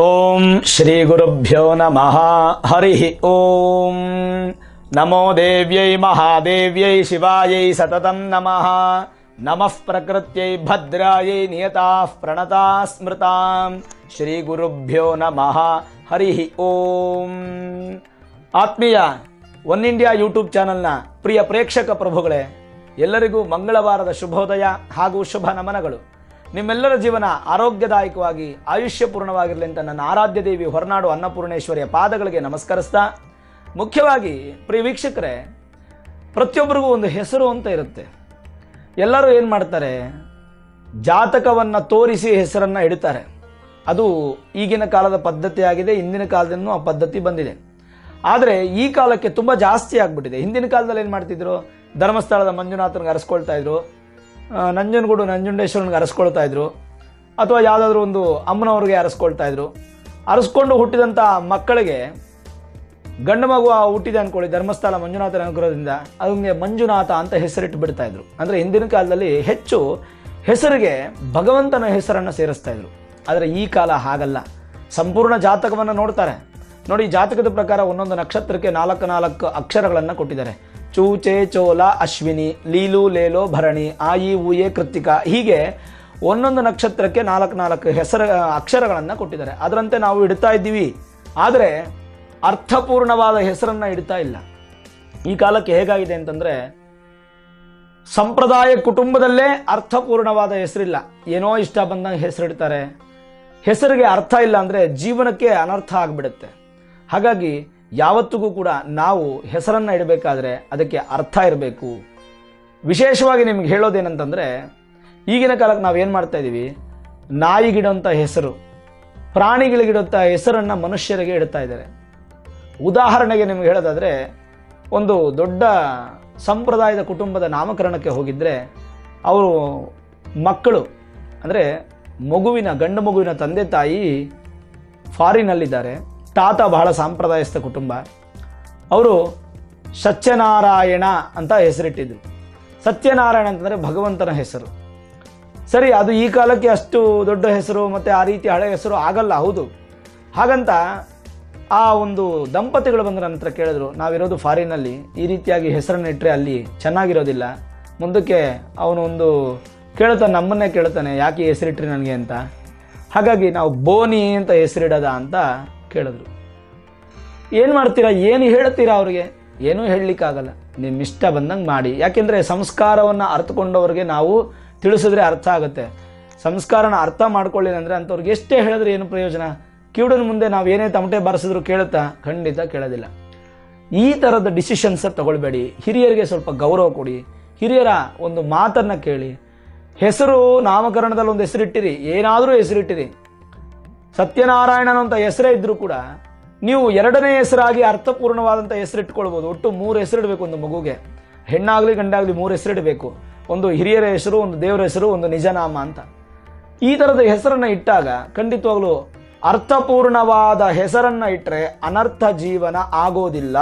ಓಂ ಶ್ರೀ ಗುರುಭ್ಯೋ ನಮಃ. ಹರಿ ಓಂ. ನಮೋ ದೇವ್ಯೈ ಮಹಾದೇವ್ಯೈ ಶಿವಾಯೈ ಸತತಂ ನಮಃ. ನಮಃ ಪ್ರಕೃತ್ಯೈ ಭದ್ರಾಯೈ ನಿಯತಾ ಪ್ರಣತಾ ಸ್ಮೃತಾಂ. ಶ್ರೀ ಗುರುಭ್ಯೋ ನಮಃ. ಹರಿ ಓಂ. ಆತ್ಮೀಯ ಒನ್ ಇಂಡಿಯಾ ಯೂಟ್ಯೂಬ್ ಚಾನಲ್ನ ಪ್ರಿಯ ಪ್ರೇಕ್ಷಕ ಪ್ರಭುಗಳೇ, ಎಲ್ಲರಿಗೂ ಮಂಗಳವಾರದ ಶುಭೋದಯ ಹಾಗೂ ಶುಭ ನಮನಗಳು. ನಿಮ್ಮೆಲ್ಲರ ಜೀವನ ಆರೋಗ್ಯದಾಯಕವಾಗಿ, ಆಯುಷ್ಯಪೂರ್ಣವಾಗಿರಲಿ ಅಂತ ನನ್ನ ಆರಾಧ್ಯ ದೇವಿ ಹೊರನಾಡು ಅನ್ನಪೂರ್ಣೇಶ್ವರಿಯ ಪಾದಗಳಿಗೆ ನಮಸ್ಕರಿಸ್ತಾ, ಮುಖ್ಯವಾಗಿ ಪ್ರಿಯ ವೀಕ್ಷಕರೇ, ಪ್ರತಿಯೊಬ್ಬರಿಗೂ ಒಂದು ಹೆಸರು ಅಂತ ಇರುತ್ತೆ. ಎಲ್ಲರೂ ಏನು ಮಾಡ್ತಾರೆ, ಜಾತಕವನ್ನು ತೋರಿಸಿ ಹೆಸರನ್ನು ಇಡ್ತಾರೆ. ಅದು ಈಗಿನ ಕಾಲದ ಪದ್ಧತಿ ಆಗಿದೆ ಹಿಂದಿನ ಕಾಲದಿಂದ ಆ ಪದ್ಧತಿ ಬಂದಿದೆ. ಆದರೆ ಈ ಕಾಲಕ್ಕೆ ತುಂಬ ಜಾಸ್ತಿ ಆಗಿಬಿಟ್ಟಿದೆ. ಹಿಂದಿನ ಕಾಲದಲ್ಲಿ ಏನು ಮಾಡ್ತಿದ್ರು, ಧರ್ಮಸ್ಥಳದ ಮಂಜುನಾಥನಿಗೆ ಅರಸ್ಕೊಳ್ತಾ ಇದ್ರು. ನಂಜನಗೂಡು ನಂಜುಂಡೇಶ್ವರನಿಗೆ ಅರಸ್ಕೊಳ್ತಾ ಇದ್ರು. ಅಥವಾ ಯಾವುದಾದ್ರೂ ಒಂದು ಅಮ್ಮನವ್ರಿಗೆ ಅರಸ್ಕೊಳ್ತಾ ಇದ್ರು. ಅರಸ್ಕೊಂಡು ಹುಟ್ಟಿದಂಥ ಮಕ್ಕಳಿಗೆ ಗಂಡು ಮಗು ಹುಟ್ಟಿದೆ ಅನ್ಕೊಳ್ಳಿ, ಧರ್ಮಸ್ಥಳ ಮಂಜುನಾಥನ ಅನುಗ್ರಹದಿಂದ ಅದಕ್ಕೆ ಮಂಜುನಾಥ ಅಂತ ಹೆಸರಿಟ್ಟು ಬಿಡ್ತಾ ಇದ್ರು. ಅಂದರೆ ಹಿಂದಿನ ಕಾಲದಲ್ಲಿ ಹೆಚ್ಚು ಹೆಸರಿಗೆ ಭಗವಂತನ ಹೆಸರನ್ನು ಸೇರಿಸ್ತಾ ಇದ್ರು. ಆದರೆ ಈ ಕಾಲ ಹಾಗಲ್ಲ. ಸಂಪೂರ್ಣ ಜಾತಕವನ್ನು ನೋಡ್ತಾರೆ. ನೋಡಿ, ಜಾತಕದ ಪ್ರಕಾರ ಒಂದೊಂದು ನಕ್ಷತ್ರಕ್ಕೆ ನಾಲ್ಕು ನಾಲ್ಕು ಅಕ್ಷರಗಳನ್ನು ಕೊಟ್ಟಿದ್ದಾರೆ. ಚೂ ಚೇ ಚೋಲ ಅಶ್ವಿನಿ, ಲೀಲು ಲೇಲೋ ಭರಣಿ, ಆಯಿ ಊಯೆ ಕೃತ್ತಿಕ ಹೀಗೆ ಒಂದೊಂದು ನಕ್ಷತ್ರಕ್ಕೆ ನಾಲ್ಕು ನಾಲ್ಕು ಹೆಸರು, ಅಕ್ಷರಗಳನ್ನು ಕೊಟ್ಟಿದ್ದಾರೆ. ಅದರಂತೆ ನಾವು ಇಡ್ತಾ ಇದ್ದೀವಿ. ಆದರೆ ಅರ್ಥಪೂರ್ಣವಾದ ಹೆಸರನ್ನು ಇಡ್ತಾ ಇಲ್ಲ. ಈ ಕಾಲಕ್ಕೆ ಹೇಗಾಗಿದೆ ಅಂತಂದರೆ ಸಂಪ್ರದಾಯ ಕುಟುಂಬದಲ್ಲೇ ಅರ್ಥಪೂರ್ಣವಾದ ಹೆಸರಿಲ್ಲ. ಏನೋ ಇಷ್ಟ ಬಂದಂಗೆ ಹೆಸರಿಡ್ತಾರೆ. ಹೆಸರಿಗೆ ಅರ್ಥ ಇಲ್ಲ ಅಂದರೆ ಜೀವನಕ್ಕೆ ಅನರ್ಥ ಆಗಿಬಿಡುತ್ತೆ. ಹಾಗಾಗಿ ಯಾವತ್ತಿಗೂ ಕೂಡ ನಾವು ಹೆಸರನ್ನು ಇಡಬೇಕಾದ್ರೆ ಅದಕ್ಕೆ ಅರ್ಥ ಇರಬೇಕು. ವಿಶೇಷವಾಗಿ ನಿಮ್ಗೆ ಹೇಳೋದೇನಂತಂದರೆ, ಈಗಿನ ಕಾಲಕ್ಕೆ ನಾವು ಏನು ಮಾಡ್ತಾ ಇದ್ದೀವಿ ನಾಯಿಗಿಡೋಂಥ ಹೆಸರು ಪ್ರಾಣಿಗಳಿಗಿಡೋಂಥ ಹೆಸರನ್ನು ಮನುಷ್ಯರಿಗೆ ಇಡ್ತಾ ಇದ್ದಾರೆ. ಉದಾಹರಣೆಗೆ ನಿಮ್ಗೆ ಹೇಳೋದಾದರೆ, ಒಂದು ದೊಡ್ಡ ಸಂಪ್ರದಾಯದ ಕುಟುಂಬದ ನಾಮಕರಣಕ್ಕೆ ಹೋಗಿದ್ದರೆ ಅವರು ಮಕ್ಕಳು, ಅಂದರೆ ಮಗುವಿನ, ಗಂಡು ಮಗುವಿನ ತಂದೆ ತಾಯಿ ಫಾರಿನಲ್ಲಿದ್ದಾರೆ. ತಾತ ಬಹಳ ಸಾಂಪ್ರದಾಯಸ್ಥ ಕುಟುಂಬ. ಅವರು ಸತ್ಯನಾರಾಯಣ ಅಂತ ಹೆಸರಿಟ್ಟಿದ್ರು. ಸತ್ಯನಾರಾಯಣ ಅಂತಂದರೆ ಭಗವಂತನ ಹೆಸರು. ಸರಿ, ಅದು ಈ ಕಾಲಕ್ಕೆ ಅಷ್ಟು ದೊಡ್ಡ ಹೆಸರು ಮತ್ತು ಆ ರೀತಿ ಹಳೆ ಹೆಸರು ಆಗಲ್ಲ, ಹೌದು. ಹಾಗಂತ ಆ ಒಂದು ದಂಪತಿಗಳು ಬಂದ ನಂತರ ಕೇಳಿದ್ರು, ನಾವಿರೋದು ಫಾರಿನಲ್ಲಿ, ಈ ರೀತಿಯಾಗಿ ಹೆಸರನ್ನು ಇಟ್ಟರೆ ಅಲ್ಲಿ ಚೆನ್ನಾಗಿರೋದಿಲ್ಲ. ಮುಂದಕ್ಕೆ ಅವನು ಒಂದು ಕೇಳ್ತಾನೆ, ನಮ್ಮನ್ನೇ ಕೇಳ್ತಾನೆ, ಯಾಕೆ ಹೆಸರಿಟ್ರಿ ನನಗೆ? ಅಂತ. ಹಾಗಾಗಿ ನಾವು ಬೋನಿ ಅಂತ ಹೆಸರಿಡೋದ ಅಂತ ಕೇಳಿದ್ರು. ಏನು ಮಾಡ್ತೀರಾ? ಏನು ಹೇಳ್ತೀರಾ ಅವ್ರಿಗೆ? ಏನೂ ಹೇಳಲಿಕ್ಕಾಗಲ್ಲ. ನಿಮ್ಮ ಇಷ್ಟ ಬಂದಂಗೆ ಮಾಡಿ. ಯಾಕೆಂದರೆ ಸಂಸ್ಕಾರವನ್ನು ಅರ್ಥಕೊಂಡವ್ರಿಗೆ ನಾವು ತಿಳಿಸಿದ್ರೆ ಅರ್ಥ ಆಗುತ್ತೆ. ಸಂಸ್ಕಾರನ ಅರ್ಥ ಮಾಡ್ಕೊಳ್ಳಿಲ್ಲ ಅಂದರೆ ಅಂಥವ್ರಿಗೆ ಎಷ್ಟೇ ಹೇಳಿದ್ರೆ ಏನು ಪ್ರಯೋಜನ? ಕಿವುಡನ ಮುಂದೆ ನಾವು ಏನೇ ತಮಟೆ ಬಾರಿಸಿದ್ರು ಕೇಳುತ್ತಾ? ಖಂಡಿತ ಕೇಳೋದಿಲ್ಲ. ಈ ಥರದ ಡಿಸಿಷನ್ಸ ತಗೊಳ್ಬೇಡಿ. ಹಿರಿಯರಿಗೆ ಸ್ವಲ್ಪ ಗೌರವ ಕೊಡಿ. ಹಿರಿಯರ ಒಂದು ಮಾತನ್ನು ಕೇಳಿ. ಹೆಸರು ನಾಮಕರಣದಲ್ಲಿ ಒಂದು ಹೆಸರಿಟ್ಟಿರಿ. ಏನಾದರೂ ಹೆಸರಿಟ್ಟಿರಿ. ಸತ್ಯನಾರಾಯಣನ ಅಂತ ಹೆಸರೇ ಇದ್ದರೂ ಕೂಡ ನೀವು ಎರಡನೇ ಹೆಸರಾಗಿ ಅರ್ಥಪೂರ್ಣವಾದಂಥ ಹೆಸರಿಟ್ಕೊಳ್ಬೋದು. ಒಟ್ಟು ಮೂರು ಹೆಸರಿಡಬೇಕು ಒಂದು ಮಗುಗೆ. ಹೆಣ್ಣಾಗಲಿ ಗಂಡಾಗಲಿ ಮೂರು ಹೆಸರಿಡಬೇಕು. ಒಂದು ಹಿರಿಯರ ಹೆಸರು, ಒಂದು ದೇವರ ಹೆಸರು, ಒಂದು ನಿಜನಾಮ ಅಂತ. ಈ ಥರದ ಹೆಸರನ್ನು ಇಟ್ಟಾಗ ಖಂಡಿತವಾಗ್ಲೂ ಅರ್ಥಪೂರ್ಣವಾದ ಹೆಸರನ್ನು ಇಟ್ಟರೆ ಅನರ್ಥ ಜೀವನ ಆಗೋದಿಲ್ಲ.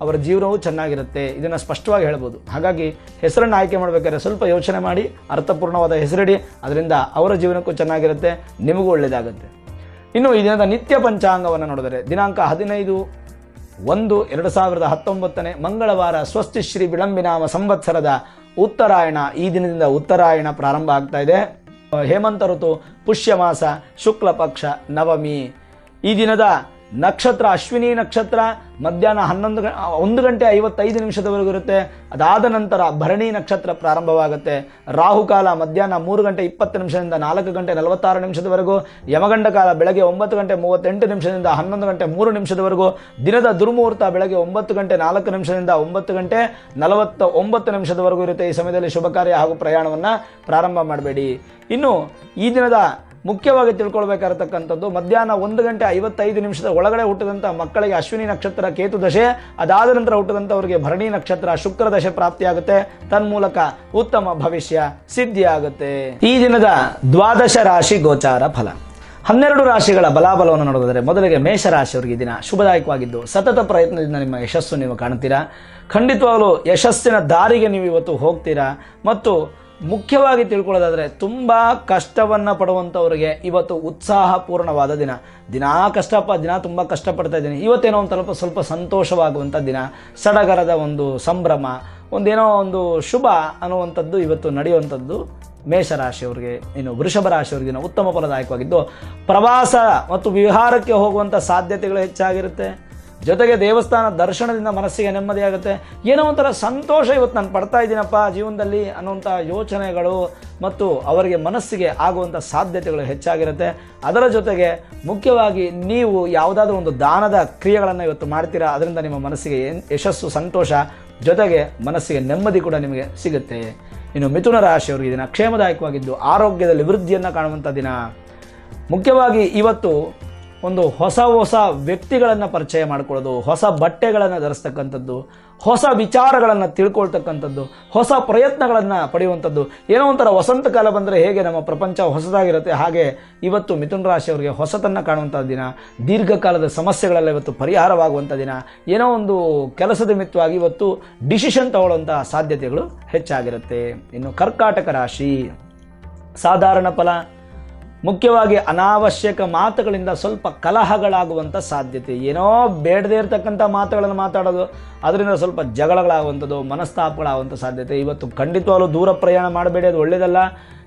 ಅವರ ಜೀವನವು ಚೆನ್ನಾಗಿರುತ್ತೆ. ಇದನ್ನು ಸ್ಪಷ್ಟವಾಗಿ ಹೇಳ್ಬೋದು. ಹಾಗಾಗಿ ಹೆಸರನ್ನು ಆಯ್ಕೆ ಮಾಡಬೇಕಾದ್ರೆ ಸ್ವಲ್ಪ ಯೋಚನೆ ಮಾಡಿ, ಅರ್ಥಪೂರ್ಣವಾದ ಹೆಸರಿಡಿ. ಅದರಿಂದ ಅವರ ಜೀವನಕ್ಕೂ ಚೆನ್ನಾಗಿರುತ್ತೆ, ನಿಮಗೂ ಒಳ್ಳೆಯದಾಗುತ್ತೆ ಇನ್ನು ಈ ದಿನದ ನಿತ್ಯ ಪಂಚಾಂಗವನ್ನು ನೋಡಿದರೆ ದಿನಾಂಕ ಹದಿನೈದು ಒಂದು ಎರಡು ಸಾವಿರದ ಹತ್ತೊಂಬತ್ತನೇ ಮಂಗಳವಾರ ಸ್ವಸ್ತಿ ಶ್ರೀ ವಿಳಂಬಿನಾಮ ಸಂವತ್ಸರದ ಉತ್ತರಾಯಣ, ಈ ದಿನದಿಂದ ಉತ್ತರಾಯಣ ಪ್ರಾರಂಭ ಆಗ್ತಾ ಇದೆ. ಹೇಮಂತ ಋತು ಪುಷ್ಯ ಮಾಸ ಶುಕ್ಲ ಪಕ್ಷ ನವಮಿ. ಈ ದಿನದ ನಕ್ಷತ್ರ, ಅಶ್ವಿನಿ ನಕ್ಷತ್ರ ಮಧ್ಯಾಹ್ನ ಹನ್ನೊಂದು ಒಂದು ಗಂಟೆ ಐವತ್ತೈದು ನಿಮಿಷದವರೆಗೂ ಇರುತ್ತೆ. ಅದಾದ ನಂತರ ಭರಣಿ ನಕ್ಷತ್ರ ಪ್ರಾರಂಭವಾಗುತ್ತೆ. ರಾಹುಕಾಲ ಮಧ್ಯಾಹ್ನ ಮೂರು ಗಂಟೆ ಇಪ್ಪತ್ತು ನಿಮಿಷದಿಂದ ನಾಲ್ಕು ಗಂಟೆ ನಲವತ್ತಾರು ನಿಮಿಷದವರೆಗೂ, ಯಮಗಂಡ ಕಾಲ ಬೆಳಗ್ಗೆ ಒಂಬತ್ತು ಗಂಟೆ ಮೂವತ್ತೆಂಟು ನಿಮಿಷದಿಂದ ಹನ್ನೊಂದು ಗಂಟೆ ಮೂರು ನಿಮಿಷದವರೆಗೂ, ದಿನದ ದುರ್ಮುಹೂರ್ತ ಬೆಳಗ್ಗೆ ಒಂಬತ್ತು ಗಂಟೆ ನಾಲ್ಕು ನಿಮಿಷದಿಂದ ಒಂಬತ್ತು ಗಂಟೆ ನಲವತ್ತ ಒಂಬತ್ತು ನಿಮಿಷದವರೆಗೂ ಇರುತ್ತೆ ಈ ಸಮಯದಲ್ಲಿ ಶುಭ ಕಾರ್ಯ ಹಾಗೂ ಪ್ರಯಾಣವನ್ನು ಪ್ರಾರಂಭ ಮಾಡಬೇಡಿ. ಇನ್ನು ಈ ದಿನದ ಮುಖ್ಯವಾಗಿ ತಿಳ್ಕೊಳ್ಬೇಕಾಗಿರ್ತಕ್ಕಂಥದ್ದು ಮಧ್ಯಾಹ್ನ ಒಂದು ಗಂಟೆ ಐವತ್ತೈದು ನಿಮಿಷದ ಒಳಗಡೆ ಹುಟ್ಟಿದಂಥ ಮಕ್ಕಳಿಗೆ ಅಶ್ವಿನಿ ನಕ್ಷತ್ರ ಕೇತು ದಶೆ, ಅದಾದ ನಂತರ ಹುಟ್ಟಿದಂಥವರಿಗೆ ಭರಣಿ ನಕ್ಷತ್ರ ಶುಕ್ರ ದಶೆ ಪ್ರಾಪ್ತಿಯಾಗುತ್ತೆ. ತನ್ಮೂಲಕ ಉತ್ತಮ ಭವಿಷ್ಯ ಸಿದ್ಧಿಯಾಗುತ್ತೆ. ಈ ದಿನದ ದ್ವಾದಶ ರಾಶಿ ಗೋಚಾರ ಫಲ. ಹನ್ನೆರಡು ರಾಶಿಗಳ ಬಲಾಬಲವನ್ನು ನೋಡೋದಾದರೆ ಮೊದಲಿಗೆ ಮೇಷರಾಶಿಯವರಿಗೆ ದಿನ ಶುಭದಾಯಕವಾಗಿದ್ದು, ಸತತ ಪ್ರಯತ್ನದಿಂದ ನಿಮ್ಮ ಯಶಸ್ಸು ನೀವು ಕಾಣ್ತೀರಾ ಖಂಡಿತವಾಗಲೂ ಯಶಸ್ಸಿನ ದಾರಿಗೆ ನೀವು ಇವತ್ತು ಹೋಗ್ತೀರಾ? ಮತ್ತು ಮುಖ್ಯವಾಗಿ ತಿಳ್ಕೊಳ್ಳೋದಾದರೆ ತುಂಬ ಕಷ್ಟವನ್ನು ಪಡುವಂಥವ್ರಿಗೆ ಇವತ್ತು ಉತ್ಸಾಹಪೂರ್ಣವಾದ ದಿನ. ದಿನಾ ಕಷ್ಟಪ, ದಿನ ತುಂಬ ಕಷ್ಟಪಡ್ತಾ ಇದ್ದೀನಿ. ಇವತ್ತೇನೋ ಒಂದು ಸ್ವಲ್ಪ ಸ್ವಲ್ಪ ಸಂತೋಷವಾಗುವಂಥ ದಿನ, ಸಡಗರದ ಒಂದು ಸಂಭ್ರಮ, ಒಂದೇನೋ ಒಂದು ಶುಭ ಅನ್ನುವಂಥದ್ದು ಇವತ್ತು ನಡೆಯುವಂಥದ್ದು ಮೇಷರಾಶಿಯವ್ರಿಗೆ, ಇನ್ನು ವೃಷಭ ರಾಶಿಯವ್ರಿಗೆ ಉತ್ತಮ ಫಲದಾಯಕವಾಗಿದ್ದು ಪ್ರವಾಸ ಮತ್ತು ವಿಹಾರಕ್ಕೆ ಹೋಗುವಂಥ ಸಾಧ್ಯತೆಗಳು ಹೆಚ್ಚಾಗಿರುತ್ತೆ. ಜೊತೆಗೆ ದೇವಸ್ಥಾನ ದರ್ಶನದಿಂದ ಮನಸ್ಸಿಗೆ ನೆಮ್ಮದಿ ಆಗುತ್ತೆ. ಏನೋ ಒಂಥರ ಸಂತೋಷ ಇವತ್ತು ನಾನು ಪಡ್ತಾ ಇದ್ದೀನಪ್ಪ ಜೀವನದಲ್ಲಿ ಅನ್ನುವಂಥ ಯೋಚನೆಗಳು ಮತ್ತು ಅವರಿಗೆ ಮನಸ್ಸಿಗೆ ಆಗುವಂಥ ಸಾಧ್ಯತೆಗಳು ಹೆಚ್ಚಾಗಿರುತ್ತೆ. ಅದರ ಜೊತೆಗೆ ಮುಖ್ಯವಾಗಿ ನೀವು ಯಾವುದಾದ್ರೂ ಒಂದು ದಾನದ ಕ್ರಿಯೆಗಳನ್ನು ಇವತ್ತು ಮಾಡ್ತೀರಾ, ಅದರಿಂದ ನಿಮ್ಮ ಮನಸ್ಸಿಗೆ ಯಶಸ್ಸು, ಸಂತೋಷ, ಜೊತೆಗೆ ಮನಸ್ಸಿಗೆ ನೆಮ್ಮದಿ ಕೂಡ ನಿಮಗೆ ಸಿಗುತ್ತೆ. ಇನ್ನು ಮಿಥುನ ರಾಶಿಯವರಿಗೆ ದಿನ ಕ್ಷೇಮದಾಯಕವಾಗಿದ್ದು ಆರೋಗ್ಯದಲ್ಲಿ ವೃದ್ಧಿಯನ್ನು ಕಾಣುವಂಥ ದಿನ. ಮುಖ್ಯವಾಗಿ ಇವತ್ತು ಒಂದು ಹೊಸ ಹೊಸ ವ್ಯಕ್ತಿಗಳನ್ನು ಪರಿಚಯ ಮಾಡಿಕೊಳ್ಳೋದು, ಹೊಸ ಬಟ್ಟೆಗಳನ್ನು ಧರಿಸ್ತಕ್ಕಂಥದ್ದು, ಹೊಸ ವಿಚಾರಗಳನ್ನು ತಿಳ್ಕೊಳ್ತಕ್ಕಂಥದ್ದು, ಹೊಸ ಪ್ರಯತ್ನಗಳನ್ನು ಪಡೆಯುವಂಥದ್ದು. ಏನೋ ಒಂಥರ ವಸಂತ ಕಾಲ ಬಂದರೆ ಹೇಗೆ ನಮ್ಮ ಪ್ರಪಂಚ ಹೊಸದಾಗಿರುತ್ತೆ, ಹಾಗೆ ಇವತ್ತು ಮಿಥುನ ರಾಶಿಯವರಿಗೆ ಹೊಸತನ್ನು ಕಾಣುವಂಥ ದಿನ, ದೀರ್ಘಕಾಲದ ಸಮಸ್ಯೆಗಳೆಲ್ಲ ಇವತ್ತು ಪರಿಹಾರವಾಗುವಂಥ ದಿನ. ಏನೋ ಒಂದು ಕೆಲಸದ ಮಿತ್ವವಾಗಿ ಇವತ್ತು ಡಿಸಿಷನ್ ತಗೊಳ್ಳುವಂಥ ಸಾಧ್ಯತೆಗಳು ಹೆಚ್ಚಾಗಿರುತ್ತೆ. ಇನ್ನು ಕರ್ಕಾಟಕ ರಾಶಿ, ಸಾಧಾರಣ ಫಲ ಮುಖ್ಯವಾಗಿ ಅನಾವಶ್ಯಕ ಮಾತುಗಳಿಂದ ಸ್ವಲ್ಪ ಕಲಹಗಳಾಗುವಂಥ ಸಾಧ್ಯತೆ. ಏನೋ ಬೇಡದೇ ಇರತಕ್ಕಂಥ ಮಾತುಗಳನ್ನು ಮಾತಾಡೋದು, ಅದರಿಂದ ಸ್ವಲ್ಪ ಜಗಳಗಳಾಗುವಂಥದ್ದು, ಮನಸ್ತಾಪಗಳಾಗುವಂಥ ಸಾಧ್ಯತೆ. ಇವತ್ತು ಖಂಡಿತವಾಗ್ಲೂ ದೂರ ಪ್ರಯಾಣ ಮಾಡಬೇಡಿ, ಅದು ಒಳ್ಳೆಯದಲ್ಲ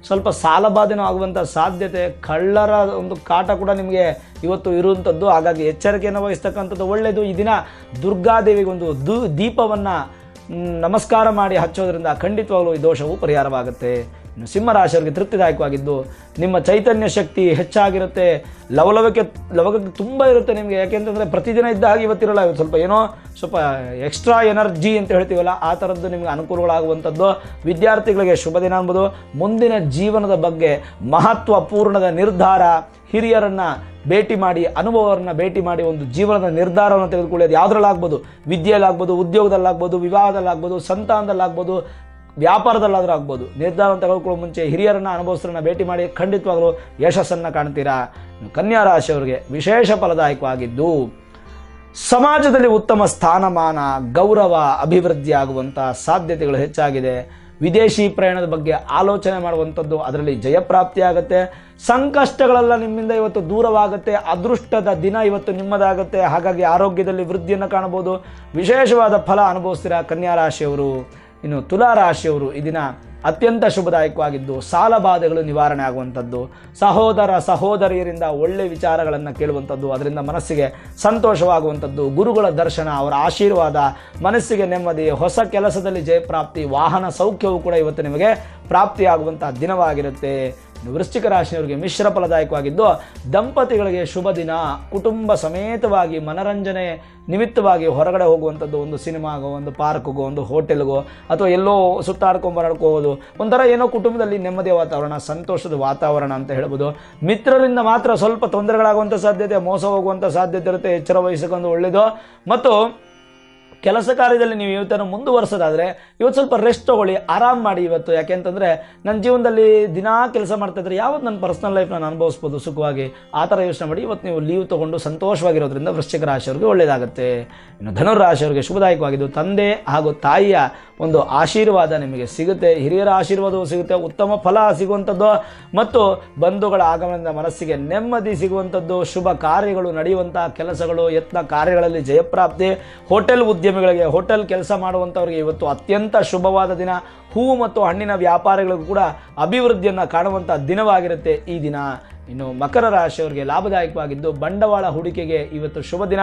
ಸ್ವಲ್ಪ ಸಾಲಬಾಧೆನೂ ಆಗುವಂಥ ಸಾಧ್ಯತೆ. ಕಳ್ಳರ ಒಂದು ಕಾಟ ಕೂಡ ನಿಮಗೆ ಇವತ್ತು ಇರುವಂಥದ್ದು. ಹಾಗಾಗಿ ಎಚ್ಚರಿಕೆಯನ್ನು ವಹಿಸ್ತಕ್ಕಂಥದ್ದು ಒಳ್ಳೆಯದು ಈ ದಿನ ದುರ್ಗಾದೇವಿಗೆ ಒಂದು ದು, ದೀಪವನ್ನು ನಮಸ್ಕಾರ ಮಾಡಿ ಹಚ್ಚೋದ್ರಿಂದ ಖಂಡಿತವಾಗ್ಲೂ ಈ ದೋಷವು ಪರಿಹಾರವಾಗುತ್ತೆ. ಸಿಂಹರಾಶಿಯವರಿಗೆ ತೃಪ್ತಿದಾಯಕವಾಗಿದ್ದು, ನಿಮ್ಮ ಚೈತನ್ಯ ಶಕ್ತಿ ಹೆಚ್ಚಾಗಿರುತ್ತೆ. ಲವಲವಿಕೆ ಲವಲವಿಕೆ ತುಂಬ ಇರುತ್ತೆ ನಿಮಗೆ. ಯಾಕೆಂತಂದರೆ ಪ್ರತಿದಿನ ಇದ್ದ ಹಾಗೆ ಇವತ್ತಿರಲ್ಲ ಸ್ವಲ್ಪ ಏನೋ ಸ್ವಲ್ಪ ಎಕ್ಸ್ಟ್ರಾ ಎನರ್ಜಿ ಅಂತ ಹೇಳ್ತೀವಲ್ಲ, ಆ ಥರದ್ದು ನಿಮಗೆ ಅನುಕೂಲಗಳಾಗುವಂಥದ್ದು. ವಿದ್ಯಾರ್ಥಿಗಳಿಗೆ ಶುಭ ದಿನ ಅನ್ಬೋದು ಮುಂದಿನ ಜೀವನದ ಬಗ್ಗೆ ಮಹತ್ವಪೂರ್ಣದ ನಿರ್ಧಾರ. ಹಿರಿಯರನ್ನು ಭೇಟಿ ಮಾಡಿ ಅನುಭವವನ್ನು ಭೇಟಿ ಮಾಡಿ ಒಂದು ಜೀವನದ ನಿರ್ಧಾರವನ್ನು ತೆಗೆದುಕೊಳ್ಳೋದು ಯಾವುದ್ರಲ್ಲಾಗ್ಬೋದು? ವಿದ್ಯೆಯಲ್ಲಾಗ್ಬೋದು, ಉದ್ಯೋಗದಲ್ಲಾಗ್ಬೋದು, ವಿವಾಹದಲ್ಲಾಗ್ಬೋದು, ಸಂತಾನದಲ್ಲಾಗ್ಬೋದು ವ್ಯಾಪಾರದಲ್ಲಾದರೂ ಆಗ್ಬೋದು. ನಿರ್ಧಾರವನ್ನು ತೆಗೆದುಕೊಳ್ಳೋ ಮುಂಚೆ ಹಿರಿಯರನ್ನು, ಅನುಭವಸ್ಥರನ್ನ ಭೇಟಿ ಮಾಡಿ ಖಂಡಿತವಾಗಲೂ ಯಶಸ್ಸನ್ನು ಕಾಣ್ತೀರಾ? ಕನ್ಯಾ ರಾಶಿಯವರಿಗೆ ವಿಶೇಷ ಫಲದಾಯಕವಾಗಿದ್ದು, ಸಮಾಜದಲ್ಲಿ ಉತ್ತಮ ಸ್ಥಾನಮಾನ, ಗೌರವ, ಅಭಿವೃದ್ಧಿ ಆಗುವಂಥ ಸಾಧ್ಯತೆಗಳು ಹೆಚ್ಚಾಗಿದೆ. ವಿದೇಶಿ ಪ್ರಯಾಣದ ಬಗ್ಗೆ ಆಲೋಚನೆ ಮಾಡುವಂಥದ್ದು ಅದರಲ್ಲಿ ಜಯಪ್ರಾಪ್ತಿ ಆಗುತ್ತೆ ಸಂಕಷ್ಟಗಳೆಲ್ಲ ನಿಮ್ಮಿಂದ ಇವತ್ತು ದೂರವಾಗುತ್ತೆ. ಅದೃಷ್ಟದ ದಿನ ಇವತ್ತು ನಿಮ್ಮದಾಗುತ್ತೆ. ಹಾಗಾಗಿ ಆರೋಗ್ಯದಲ್ಲಿ ವೃದ್ಧಿಯನ್ನು ಕಾಣಬಹುದು. ವಿಶೇಷವಾದ ಫಲ ಅನುಭವಿಸ್ತೀರಾ ಕನ್ಯಾ ರಾಶಿಯವರು? ಇನ್ನು ತುಲಾ ರಾಶಿಯವರು ಈ ದಿನ ಅತ್ಯಂತ ಶುಭದಾಯಕವಾಗಿದ್ದು ಸಾಲ ಬಾಧೆಗಳು ನಿವಾರಣೆ ಆಗುವಂಥದ್ದು. ಸಹೋದರ ಸಹೋದರಿಯರಿಂದ ಒಳ್ಳೆ ವಿಚಾರಗಳನ್ನು ಕೇಳುವಂಥದ್ದು, ಅದರಿಂದ ಮನಸ್ಸಿಗೆ ಸಂತೋಷವಾಗುವಂಥದ್ದು, ಗುರುಗಳ ದರ್ಶನ, ಅವರ ಆಶೀರ್ವಾದ, ಮನಸ್ಸಿಗೆ ನೆಮ್ಮದಿ, ಹೊಸ ಕೆಲಸದಲ್ಲಿ ಜಯಪ್ರಾಪ್ತಿ, ವಾಹನ ಸೌಖ್ಯವು ಕೂಡ ಇವತ್ತು ನಿಮಗೆ ಪ್ರಾಪ್ತಿಯಾಗುವಂಥ ದಿನವಾಗಿರುತ್ತೆ. ವೃಶ್ಚಿಕ ರಾಶಿಯವರಿಗೆ ಮಿಶ್ರ ಫಲದಾಯಕವಾಗಿದ್ದು, ದಂಪತಿಗಳಿಗೆ ಶುಭ ದಿನ. ಕುಟುಂಬ ಸಮೇತವಾಗಿ ಮನರಂಜನೆ ನಿಮಿತ್ತವಾಗಿ ಹೊರಗಡೆ ಹೋಗುವಂಥದ್ದು ಒಂದು ಸಿನಿಮಾಗೋ, ಒಂದು ಪಾರ್ಕ್ಗೋ, ಒಂದು ಹೋಟೆಲ್ಗೋ, ಅಥವಾ ಎಲ್ಲೋ ಸುತ್ತಾಡ್ಕೊಂಡು ಬರಾಡ್ಕೋಬೋದು ಒಂಥರ ಏನೋ ಕುಟುಂಬದಲ್ಲಿ ನೆಮ್ಮದಿಯ ವಾತಾವರಣ, ಸಂತೋಷದ ವಾತಾವರಣ ಅಂತ ಹೇಳ್ಬೋದು. ಮಿತ್ರರಿಂದ ಮಾತ್ರ ಸ್ವಲ್ಪ ತೊಂದರೆಗಳಾಗುವಂಥ ಸಾಧ್ಯತೆ, ಮೋಸ ಹೋಗುವಂಥ ಸಾಧ್ಯತೆ ಇರುತ್ತೆ, ಎಚ್ಚರ ವಹಿಸಿಕೊಂಡು ಒಳ್ಳೆಯದು. ಮತ್ತು ಕೆಲಸ ಕಾರ್ಯದಲ್ಲಿ ನೀವು ಇವತ್ತನ್ನು ಮುಂದುವರೆಸೋದಾದ್ರೆ, ಇವತ್ತು ಸ್ವಲ್ಪ ರೆಸ್ಟ್ ತೊಗೊಳ್ಳಿ, ಆರಾಮ್ ಮಾಡಿ ಇವತ್ತು. ಯಾಕೆಂತಂದರೆ ನನ್ನ ಜೀವನದಲ್ಲಿ ದಿನಾ ಕೆಲಸ ಮಾಡ್ತಾ ಇದ್ರೆ ಯಾವತ್ತು ನನ್ನ ಪರ್ಸನಲ್ ಲೈಫ್ ನಾನು ಅನುಭವಿಸ್ಬೋದು ಸುಖವಾಗಿ? ಆ ಥರ ಯೋಚನೆ ಮಾಡಿ, ಇವತ್ತು ನೀವು ಲೀವ್ ತೊಗೊಂಡು ಸಂತೋಷವಾಗಿರೋದ್ರಿಂದ ವೃಶ್ಚಿಕ ರಾಶಿಯವ್ರಿಗೆ ಒಳ್ಳೆಯದಾಗುತ್ತೆ ಇನ್ನು ಧನುರ್ ರಾಶಿಯವರಿಗೆ ಶುಭದಾಯಕವಾಗಿದ್ದು, ತಂದೆ ಹಾಗೂ ತಾಯಿಯ ಒಂದು ಆಶೀರ್ವಾದ ನಿಮಗೆ ಸಿಗುತ್ತೆ. ಹಿರಿಯರ ಆಶೀರ್ವಾದವೂ ಸಿಗುತ್ತೆ. ಉತ್ತಮ ಫಲ ಸಿಗುವಂಥದ್ದು ಮತ್ತು ಬಂಧುಗಳ ಆಗಮನದಿಂದ ಮನಸ್ಸಿಗೆ ನೆಮ್ಮದಿ ಸಿಗುವಂಥದ್ದು. ಶುಭ ಕಾರ್ಯಗಳು ನಡೆಯುವಂತಹ ಕೆಲಸಗಳು, ಯತ್ನ ಕಾರ್ಯಗಳಲ್ಲಿ ಜಯಪ್ರಾಪ್ತಿ, ಹೋಟೆಲ್ ಉದ್ಯಮಿಗಳಿಗೆ ಹೋಟೆಲ್ ಕೆಲಸ ಮಾಡುವಂಥವ್ರಿಗೆ ಇವತ್ತು ಅತ್ಯಂತ ಶುಭವಾದ ದಿನ. ಹೂವು ಮತ್ತು ಹಣ್ಣಿನ ವ್ಯಾಪಾರಿಗಳಿಗೂ ಕೂಡ ಅಭಿವೃದ್ಧಿಯನ್ನು ಕಾಣುವಂಥ ದಿನವಾಗಿರುತ್ತೆ ಈ ದಿನ. ಇನ್ನು ಮಕರ ರಾಶಿಯವರಿಗೆ ಲಾಭದಾಯಕವಾಗಿದ್ದು ಬಂಡವಾಳ ಹೂಡಿಕೆಗೆ ಇವತ್ತು ಶುಭ ದಿನ.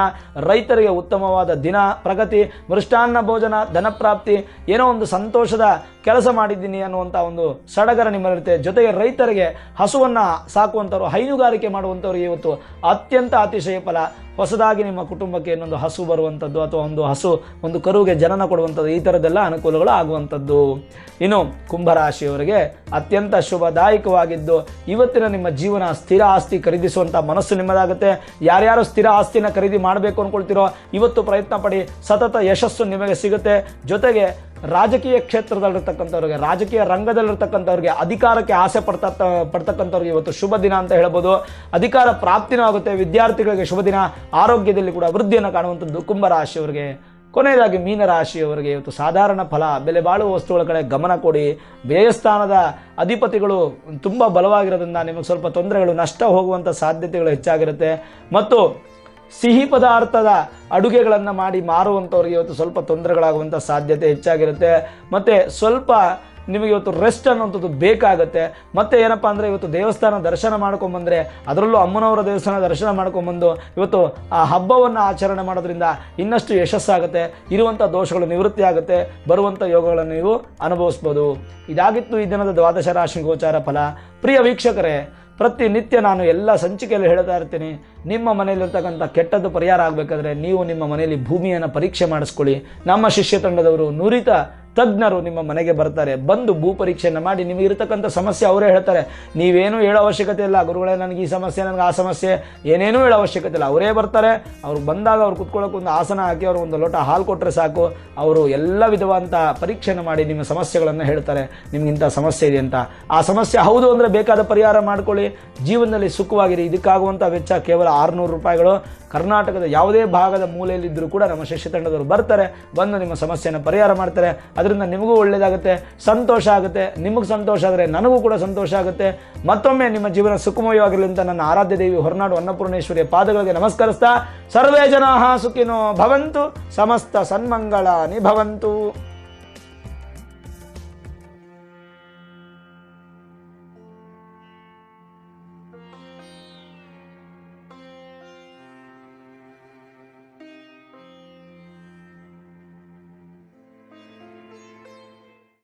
ರೈತರಿಗೆ ಉತ್ತಮವಾದ ದಿನ, ಪ್ರಗತಿ, ಮೃಷ್ಟಾನ್ನ ಭೋಜನ ಧನಪ್ರಾಪ್ತಿ ಏನೋ ಒಂದು ಸಂತೋಷದ ಕೆಲಸ ಮಾಡಿದ್ದೀನಿ ಅನ್ನುವಂಥ ಒಂದು ಸಡಗರ ನಿಮ್ಮಲ್ಲಿರುತ್ತೆ. ಜೊತೆಗೆ ರೈತರಿಗೆ ಹಸುವನ್ನು ಸಾಕುವಂಥವ್ರು, ಹೈನುಗಾರಿಕೆ ಮಾಡುವಂಥವ್ರಿಗೆ ಇವತ್ತು ಅತ್ಯಂತ ಅತಿಶಯ ಫಲ. ಹೊಸದಾಗಿ ನಿಮ್ಮ ಕುಟುಂಬಕ್ಕೆ ಇನ್ನೊಂದು ಹಸು ಬರುವಂಥದ್ದು ಅಥವಾ ಒಂದು ಹಸು, ಒಂದು ಕರುವಿಗೆ ಜನನ ಕೊಡುವಂಥದ್ದು, ಈ ಥರದ್ದೆಲ್ಲ ಅನುಕೂಲಗಳು ಆಗುವಂಥದ್ದು. ಇನ್ನು ಕುಂಭರಾಶಿಯವರಿಗೆ ಅತ್ಯಂತ ಶುಭದಾಯಕವಾಗಿದ್ದು, ಇವತ್ತಿನ ನಿಮ್ಮ ಜೀವನ ಸ್ಥಿರ ಆಸ್ತಿ ಖರೀದಿಸುವಂಥ ಮನಸ್ಸು ನಿಮ್ಮದಾಗುತ್ತೆ. ಯಾರ್ಯಾರು ಸ್ಥಿರ ಆಸ್ತಿನ ಖರೀದಿ ಮಾಡಬೇಕು ಅಂದ್ಕೊಳ್ತಿರೋ, ಇವತ್ತು ಪ್ರಯತ್ನ ಪಡಿ ಸತತ ಯಶಸ್ಸು ನಿಮಗೆ ಸಿಗುತ್ತೆ. ಜೊತೆಗೆ ರಾಜಕೀಯ ಕ್ಷೇತ್ರದಲ್ಲಿರ್ತಕ್ಕಂಥವ್ರಿಗೆ, ರಾಜಕೀಯ ರಂಗದಲ್ಲಿರ್ತಕ್ಕಂಥವ್ರಿಗೆ ಅಧಿಕಾರಕ್ಕೆ ಆಸೆ ಪಡ್ತಾ, ಪಡ್ತಕ್ಕಂಥವ್ರಿಗೆ ಇವತ್ತು ಶುಭ ದಿನ ಅಂತ ಹೇಳ್ಬೋದು. ಅಧಿಕಾರ ಪ್ರಾಪ್ತಿನೂ ಆಗುತ್ತೆ, ವಿದ್ಯಾರ್ಥಿಗಳಿಗೆ ಶುಭ ದಿನ, ಆರೋಗ್ಯದಲ್ಲಿ ಕೂಡ ವೃದ್ಧಿಯನ್ನು ಕಾಣುವಂಥದ್ದು ಕುಂಭರಾಶಿಯವರಿಗೆ. ಕೊನೆಯದಾಗಿ ಮೀನರಾಶಿಯವರಿಗೆ ಇವತ್ತು ಸಾಧಾರಣ ಫಲ, ಬೆಲೆ ಬಾಳುವ ವಸ್ತುಗಳ ಕಡೆ ಗಮನ ಕೊಡಿ. ವ್ಯಯಸ್ಥಾನದ ಅಧಿಪತಿಗಳು ತುಂಬ ಬಲವಾಗಿರೋದ್ರಿಂದ ನಿಮಗೆ ಸ್ವಲ್ಪ ತೊಂದರೆಗಳು, ನಷ್ಟ ಹೋಗುವಂಥ ಸಾಧ್ಯತೆಗಳು ಹೆಚ್ಚಾಗಿರುತ್ತೆ. ಮತ್ತು ಸಿಹಿ ಪದಾರ್ಥದ ಅಡುಗೆಗಳನ್ನು ಮಾಡಿ ಮಾರುವಂಥವ್ರಿಗೆ ಇವತ್ತು ಸ್ವಲ್ಪ ತೊಂದರೆಗಳಾಗುವಂಥ ಸಾಧ್ಯತೆ ಹೆಚ್ಚಾಗಿರುತ್ತೆ. ಮತ್ತು ಸ್ವಲ್ಪ ನಿಮಗೆ ಇವತ್ತು ರೆಸ್ಟ್ ಅನ್ನುವಂಥದ್ದು ಬೇಕಾಗುತ್ತೆ. ಮತ್ತೆ ಏನಪ್ಪ ಅಂದರೆ ಇವತ್ತು ದೇವಸ್ಥಾನ ದರ್ಶನ ಮಾಡ್ಕೊಂಬಂದರೆ ಅದರಲ್ಲೂ ಅಮ್ಮನವರ ದೇವಸ್ಥಾನ ದರ್ಶನ ಮಾಡ್ಕೊಂಬಂದು ಇವತ್ತು ಆ ಹಬ್ಬವನ್ನು ಆಚರಣೆ ಮಾಡೋದ್ರಿಂದ ಇನ್ನಷ್ಟು ಯಶಸ್ಸಾಗುತ್ತೆ. ಇರುವಂಥ ದೋಷಗಳು ನಿವೃತ್ತಿ ಆಗುತ್ತೆ. ಬರುವಂಥ ಯೋಗಗಳನ್ನು ನೀವು ಅನುಭವಿಸ್ಬೋದು. ಇದಾಗಿತ್ತು ಈ ದಿನದ ದ್ವಾದಶ ರಾಶಿ ಗೋಚಾರ ಫಲ. ಪ್ರಿಯ ವೀಕ್ಷಕರೇ ಪ್ರತಿನಿತ್ಯ ನಾನು ಎಲ್ಲ ಸಂಚಿಕೆಯಲ್ಲಿ ಹೇಳ್ತಾ ಇರ್ತೀನಿ, ನಿಮ್ಮ ಮನೆಯಲ್ಲಿರ್ತಕ್ಕಂಥ ಕೆಟ್ಟದ್ದು ಪರಿಹಾರ ಆಗಬೇಕಾದ್ರೆ ನೀವು ನಿಮ್ಮ ಮನೆಯಲ್ಲಿ ಭೂಮಿಯನ್ನು ಪರೀಕ್ಷೆ ಮಾಡಿಸ್ಕೊಳ್ಳಿ. ನಮ್ಮ ಶಿಷ್ಯ ತಂಡದವರು ನುರಿತ ತಜ್ಞರು ನಿಮ್ಮ ಮನೆಗೆ ಬರ್ತಾರೆ, ಬಂದು ಭೂ ಪರೀಕ್ಷೆಯನ್ನು ಮಾಡಿ ನಿಮಗೆ ಇರತಕ್ಕಂಥ ಸಮಸ್ಯೆ ಅವರೇ ಹೇಳ್ತಾರೆ. ನೀವೇನು ಹೇಳೋ ಅವಶ್ಯಕತೆ ಇಲ್ಲ, ಗುರುಗಳೇ ನನಗೆ ಈ ಸಮಸ್ಯೆ, ನನಗೆ ಆ ಸಮಸ್ಯೆ, ಏನೇನೂ ಹೇಳೋ ಅವಶ್ಯಕತೆ ಇಲ್ಲ. ಅವರೇ ಬರ್ತಾರೆ, ಅವ್ರು ಬಂದಾಗ ಅವ್ರು ಕುತ್ಕೊಳ್ಳೋಕೆ ಒಂದು ಆಸನ ಹಾಕಿ ಅವರು ಒಂದು ಲೋಟ ಹಾಲು ಕೊಟ್ಟರೆ ಸಾಕು. ಅವರು ಎಲ್ಲ ವಿಧವಾದಂಥ ಪರೀಕ್ಷೆಯನ್ನು ಮಾಡಿ ನಿಮ್ಮ ಸಮಸ್ಯೆಗಳನ್ನು ಹೇಳ್ತಾರೆ, ನಿಮ್ಗೆ ಇಂಥ ಸಮಸ್ಯೆ ಇದೆ ಅಂತ. ಆ ಸಮಸ್ಯೆ ಹೌದು ಅಂದರೆ ಬೇಕಾದ ಪರಿಹಾರ ಮಾಡ್ಕೊಳ್ಳಿ. ಜೀವನದಲ್ಲಿ ಸುಖವಾಗಿರಿ. ಇದಕ್ಕಾಗುವಂಥ ವೆಚ್ಚ ಕೇವಲ ಆರುನೂರು ರೂಪಾಯಿಗಳು. ಕರ್ನಾಟಕದ ಯಾವುದೇ ಭಾಗದ ಮೂಲೆಯಲ್ಲಿದ್ದರೂ ಕೂಡ ನಮ್ಮ ಶಿಷ್ಯ ತಂಡದವರು ಬರ್ತಾರೆ, ಬಂದು ನಿಮ್ಮ ಸಮಸ್ಯೆಯನ್ನು ಪರಿಹಾರ ಮಾಡ್ತಾರೆ. ಅದರಿಂದ ನಿಮಗೂ ಒಳ್ಳೆಯದಾಗುತ್ತೆ ಸಂತೋಷ ಆಗುತ್ತೆ. ನಿಮಗೆ ಸಂತೋಷ ಆದರೆ ನನಗೂ ಕೂಡ ಸಂತೋಷ ಆಗುತ್ತೆ. ಮತ್ತೊಮ್ಮೆ ನಿಮ್ಮ ಜೀವನ ಸುಖಮಯವಾಗಿರಲಿ ಅಂತ ನನ್ನ ಆರಾಧ್ಯ ದೇವಿ ಹೊರನಾಡು ಅನ್ನಪೂರ್ಣೇಶ್ವರಿಯ ಪಾದಗಳಿಗೆ ನಮಸ್ಕರಿಸ್ತಾ, ಸರ್ವೇ ಜನಾ ಸುಖಿನೋ ಭವಂತು, ಸಮಸ್ತ ಸನ್ಮಂಗಳಾನಿ ಭವಂತು.